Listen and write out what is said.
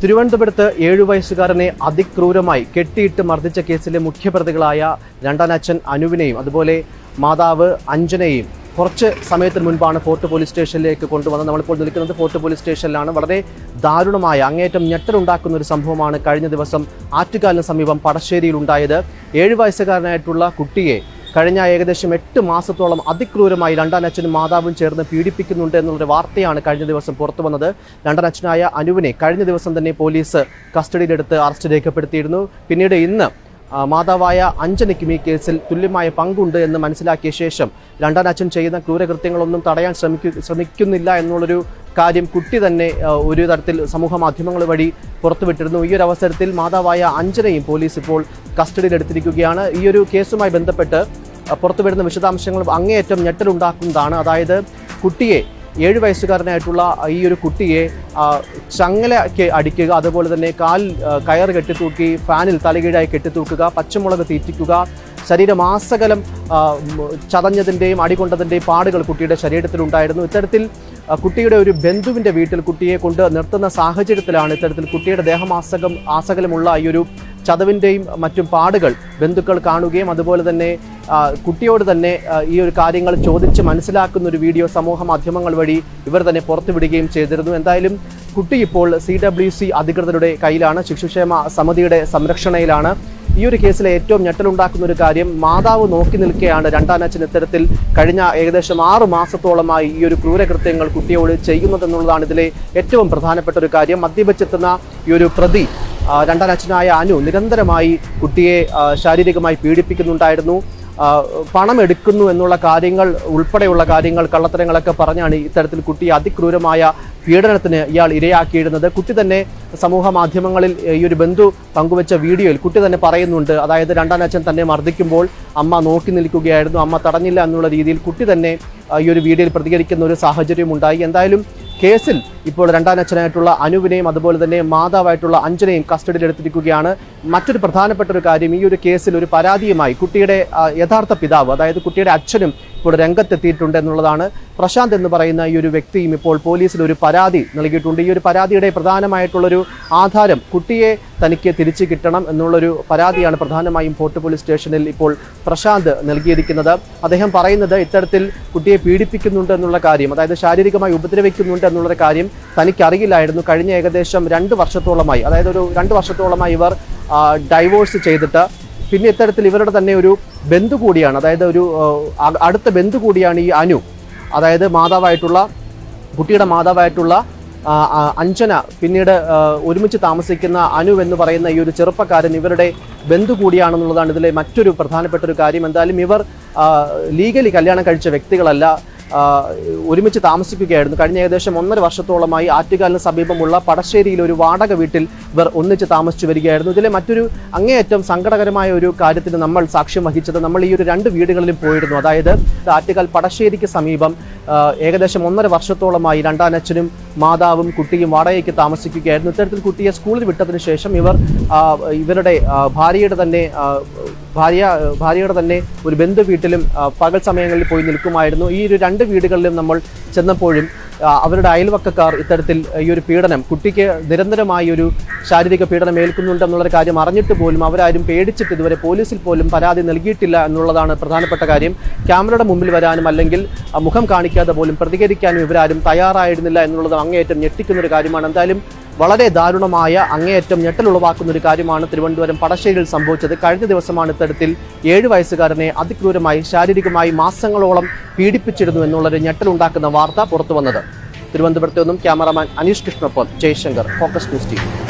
തിരുവനന്തപുരത്ത് ഏഴു വയസ്സുകാരനെ അതിക്രൂരമായി കെട്ടിയിട്ട് മർദ്ദിച്ച കേസിലെ മുഖ്യപ്രതികളായ രണ്ടാനച്ഛൻ അനുവിനെയും അതുപോലെ മാതാവ് അഞ്ജനയെയും കുറച്ച് സമയത്തിന് മുൻപാണ് ഫോർട്ട് പോലീസ് സ്റ്റേഷനിലേക്ക് കൊണ്ടുവന്നത്. നമ്മളിപ്പോൾ നിൽക്കുന്നത് ഫോർട്ട് പോലീസ് സ്റ്റേഷനിലാണ്. വളരെ ദാരുണമായ അങ്ങേയറ്റം ഞെട്ടലുണ്ടാക്കുന്ന ഒരു സംഭവമാണ് കഴിഞ്ഞ ദിവസം ആറ്റുകാലിന് സമീപം പടശ്ശേരിയിൽ ഉണ്ടായത്. ഏഴു വയസ്സുകാരനായിട്ടുള്ള കുട്ടിയെ കഴിഞ്ഞ ഏകദേശം എട്ട് മാസത്തോളം അതിക്രൂരമായി രണ്ടാനച്ഛനും മാതാവും ചേർന്ന് പീഡിപ്പിക്കുന്നുണ്ട് എന്നുള്ളൊരു വാർത്തയാണ് കഴിഞ്ഞ ദിവസം പുറത്തു വന്നത്. രണ്ടാനച്ഛനായ അനുവിനെ കഴിഞ്ഞ ദിവസം തന്നെ പോലീസ് കസ്റ്റഡിയിലെടുത്ത് അറസ്റ്റ് രേഖപ്പെടുത്തിയിരുന്നു. പിന്നീട് ഇന്ന് മാതാവായ അഞ്ജനയ്ക്കും ഈ കേസിൽ തുല്യമായ പങ്കുണ്ട് എന്ന് മനസ്സിലാക്കിയ ശേഷം രണ്ടാനച്ഛൻ ചെയ്യുന്ന ക്രൂരകൃത്യങ്ങളൊന്നും തടയാൻ ശ്രമിക്കു ശ്രമിക്കുന്നില്ല എന്നുള്ളൊരു കാര്യം കുട്ടി തന്നെ ഒരു തരത്തിൽ സമൂഹ മാധ്യമങ്ങൾ വഴി പുറത്തുവിട്ടിരുന്നു. ഈ ഒരു അവസരത്തിൽ മാതാവായ അഞ്ജനയും പോലീസ് ഇപ്പോൾ കസ്റ്റഡിയിലെടുത്തിരിക്കുകയാണ്. ഈ ഒരു കേസുമായി ബന്ധപ്പെട്ട് ആ, പുറത്തുവരുന്ന വിശദാംശങ്ങൾ അങ്ങേയറ്റം ഞെട്ടലുണ്ടാക്കുന്നതാണ്. അതായത് കുട്ടിയെ ഏഴ് വയസ്സുകാരനായിട്ടുള്ള ഈ ഒരു കുട്ടിയെ ചങ്ങലയ്ക്ക് അടിക്കുക അതുപോലെ തന്നെ കാൽ കയർ കെട്ടിത്തൂക്കി ഫാനിൽ തലകീഴായി കെട്ടിത്തൂക്കുക പച്ചമുളക് തീറ്റിക്കുക ശരീരമാസകലം ചതഞ്ഞതിന്റെയും അടികൊണ്ടതിന്റെയും പാടുകൾ കുട്ടിയുടെ ശരീരത്തിലുണ്ടായിരുന്നു. ഇത്തരത്തിൽ കുട്ടിയുടെ ഒരു ബന്ധുവിന്റെ വീട്ടിൽ കുട്ടിയെ കൊണ്ട് നിർത്തുന്ന സാഹചര്യത്തിലാണ് ഇത്തരത്തിൽ കുട്ടിയുടെ ദേഹമാസകം ആസകലമുള്ള ഈ ഒരു ചതവിന്റെയും മറ്റും പാടുകൾ ബന്ധുക്കൾ കാണുകയും അതുപോലെ തന്നെ കുട്ടിയോട് തന്നെ ഈ ഒരു കാര്യങ്ങൾ ചോദിച്ച് മനസ്സിലാക്കുന്ന ഒരു വീഡിയോ സമൂഹ മാധ്യമങ്ങൾ വഴി ഇവർ തന്നെ പുറത്തുവിടുകയും ചെയ്തിരുന്നു. എന്തായാലും കുട്ടി ഇപ്പോൾ സി ഡബ്ല്യു സി അധികൃതരുടെ കയ്യിലാണ്. ശിശുക്ഷേമ സമിതിയുടെ സംരക്ഷണയിലാണ്. ഈ ഒരു കേസിലെ ഏറ്റവും ഞെട്ടലുണ്ടാക്കുന്ന ഒരു കാര്യം മാതാവ് നോക്കി നിൽക്കെയാണ് രണ്ടാനച്ഛൻ ഇത്തരത്തിൽ കഴിഞ്ഞ ഏകദേശം ആറ് മാസത്തോളമായി ഈ ഒരു ക്രൂരകൃത്യങ്ങൾ കുട്ടിയോട് ചെയ്യുന്നതെന്നുള്ളതാണ് ഇതിലെ ഏറ്റവും പ്രധാനപ്പെട്ട ഒരു കാര്യം. മദ്യപിച്ചെത്തുന്ന ഈ ഒരു പ്രതി ആ, രണ്ടാനച്ഛനായ അനു നിരന്തരമായി കുട്ടിയെ ശാരീരികമായി പീഡിപ്പിക്കുന്നുണ്ടായിരുന്നു. പണം എടുക്കുന്നു എന്നുള്ള കാര്യങ്ങൾ ഉൾപ്പെടെയുള്ള കാര്യങ്ങൾ കള്ളത്തരങ്ങളൊക്കെ പറഞ്ഞാണ് ഇത്തരത്തിൽ കുട്ടിയെ അതിക്രൂരമായ പീഡനത്തിന് ഇയാൾ ഇരയാക്കിയിരുന്നത്. കുട്ടി തന്നെ സമൂഹ മാധ്യമങ്ങളിൽ ഈ ഒരു ബന്ധു പങ്കുവച്ച വീഡിയോയിൽ കുട്ടി തന്നെ പറയുന്നുണ്ട്. അതായത് രണ്ടാം അച്ഛൻ തന്നെ മർദ്ദിക്കുമ്പോൾ അമ്മ നോക്കി നിൽക്കുകയായിരുന്നു. അമ്മ തടഞ്ഞില്ല എന്നുള്ള രീതിയിൽ കുട്ടി തന്നെ ഈ ഒരു വീഡിയോയിൽ പ്രതികരിക്കുന്ന ഒരു സാഹചര്യം ഉണ്ടായി എന്തായാലും കേസിൽ ഇപ്പോൾ രണ്ടാം അച്ഛനായിട്ടുള്ള അനുവിനെയും അതുപോലെ തന്നെ മാതാവായിട്ടുള്ള കസ്റ്റഡിയിൽ കസ്റ്റഡിയിലെടുത്തിരിക്കുകയാണ്. മറ്റൊരു പ്രധാനപ്പെട്ട ഒരു കാര്യം ഈ ഒരു കേസിൽ ഒരു പരാതിയുമായി കുട്ടിയുടെ യഥാർത്ഥ പിതാവ് അതായത് കുട്ടിയുടെ അച്ഛനും ഇപ്പോൾ രംഗത്തെത്തിയിട്ടുണ്ട് എന്നുള്ളതാണ് പ്രശാന്ത് എന്ന് പറയുന്ന ഈ ഒരു വ്യക്തിയും ഇപ്പോൾ പോലീസിൽ ഒരു പരാതി നൽകിയിട്ടുണ്ട്. ഈ ഒരു പരാതിയുടെ പ്രധാനമായിട്ടുള്ളൊരു ആധാരം കുട്ടിയെ തനിക്ക് തിരിച്ചു കിട്ടണം എന്നുള്ളൊരു പരാതിയാണ് പ്രധാനമായും ഫോർട്ട് പോലീസ് സ്റ്റേഷനിൽ ഇപ്പോൾ പ്രശാന്ത് നൽകിയിരിക്കുന്നത്. അദ്ദേഹം പറയുന്നത് ഇത്തരത്തിൽ കുട്ടിയെ പീഡിപ്പിക്കുന്നുണ്ട് എന്നുള്ള കാര്യം അതായത് ശാരീരികമായി ഉപദ്രവിക്കുന്നുണ്ട് എന്നുള്ള കാര്യം തനിക്കറിയില്ലായിരുന്നു. കഴിഞ്ഞ ഏകദേശം രണ്ട് വർഷത്തോളമായി അതായത് ഒരു രണ്ട് വർഷത്തോളമായി ഇവർ ഡൈവോഴ്സ് ചെയ്തിട്ട് പിന്നെ ഇത്തരത്തിൽ ഇവരുടെ തന്നെ ഒരു ബന്ധു കൂടിയാണ്. അതായത് ഒരു അടുത്ത ബന്ധു കൂടിയാണ് ഈ അനു. അതായത് മാതാവായിട്ടുള്ള കുട്ടിയുടെ മാതാവായിട്ടുള്ള അഞ്ജന പിന്നീട് ഒരുമിച്ച് താമസിക്കുന്ന അനു എന്ന് പറയുന്ന ഈ ഒരു ചെറുപ്പക്കാരൻ ഇവരുടെ ബന്ധു കൂടിയാണെന്നുള്ളതാണ് ഇതിലെ മറ്റൊരു പ്രധാനപ്പെട്ട ഒരു കാര്യം. എന്തായാലും ഇവർ ലീഗലി കല്യാണം കഴിച്ച വ്യക്തികളല്ല. ഒരുമിച്ച് താമസിക്കുകയായിരുന്നു. കഴിഞ്ഞ ഏകദേശം ഒന്നര വർഷത്തോളമായി ആറ്റുകാലിന് സമീപമുള്ള പടശ്ശേരിയിൽ ഒരു വാടക വീട്ടിൽ ഇവർ ഒന്നിച്ച് താമസിച്ചു വരികയായിരുന്നു. ഇതിലെ മറ്റൊരു അങ്ങേയറ്റം സങ്കടകരമായ ഒരു കാര്യത്തിന് നമ്മൾ സാക്ഷ്യം വഹിച്ചത് നമ്മൾ ഈ ഒരു രണ്ട് വീടുകളിലും പോയിരുന്നു. അതായത് ആറ്റുകാൽ പടശ്ശേരിക്ക് സമീപം ഏകദേശം ഒന്നര വർഷത്തോളമായി രണ്ടാനച്ഛനും മാതാവും കുട്ടിയും വാടകയ്ക്ക് താമസിക്കുകയായിരുന്നു. ഇത്തരത്തിൽ കുട്ടിയെ സ്കൂളിൽ വിട്ടതിന് ശേഷം ഇവർ ഇവരുടെ ഭാര്യയുടെ തന്നെ ഭാര്യ ഭാര്യയുടെ തന്നെ ഒരു ബന്ധു വീട്ടിലും പകൽ സമയങ്ങളിൽ പോയി നിൽക്കുമായിരുന്നു. ഈ ഒരു രണ്ട് വീടുകളിലും നമ്മൾ ചെന്നപ്പോഴും അവരുടെ അയൽവക്കക്കാർ ഇത്തരത്തിൽ ഈ ഒരു പീഡനം കുട്ടിക്ക് നിരന്തരമായി ഒരു ശാരീരിക പീഡനം ഏൽക്കുന്നുണ്ട് എന്നുള്ള കാര്യം അറിഞ്ഞിട്ട് പോലും അവരാരും പേടിച്ചിട്ട് ഇതുവരെ പോലീസിൽ പോലും പരാതി നൽകിയിട്ടില്ല എന്നുള്ളതാണ് പ്രധാനപ്പെട്ട കാര്യം. ക്യാമറയുടെ മുമ്പിൽ വരാനും അല്ലെങ്കിൽ മുഖം കാണിക്കാതെ പോലും പ്രതികരിക്കാനും ഇവരാരും തയ്യാറായിരുന്നില്ല എന്നുള്ളത് അങ്ങേയറ്റം ഞെട്ടിക്കുന്നൊരു കാര്യമാണ്. എന്തായാലും വളരെ ദാരുണമായ അങ്ങേയറ്റം ഞെട്ടലുളവാക്കുന്ന ഒരു കാര്യമാണ് തിരുവനന്തപുരം പടശ്ശേരിയിൽ സംഭവിച്ചത്. കഴിഞ്ഞ ദിവസമാണ് ഇത്തരത്തിൽ ഏഴ് വയസ്സുകാരനെ അതിക്രൂരമായി ശാരീരികമായി മാസങ്ങളോളം പീഡിപ്പിച്ചിരുന്നു എന്നുള്ളൊരു ഞെട്ടലുണ്ടാക്കുന്ന വാർത്ത പുറത്തു വന്നത് തിരുവനന്തപുരത്ത് നിന്നും ക്യാമറമാൻ അനീഷ് കൃഷ്ണൊപ്പം ജയശങ്കർ ഫോക്കസ് ന്യൂസ് ടീം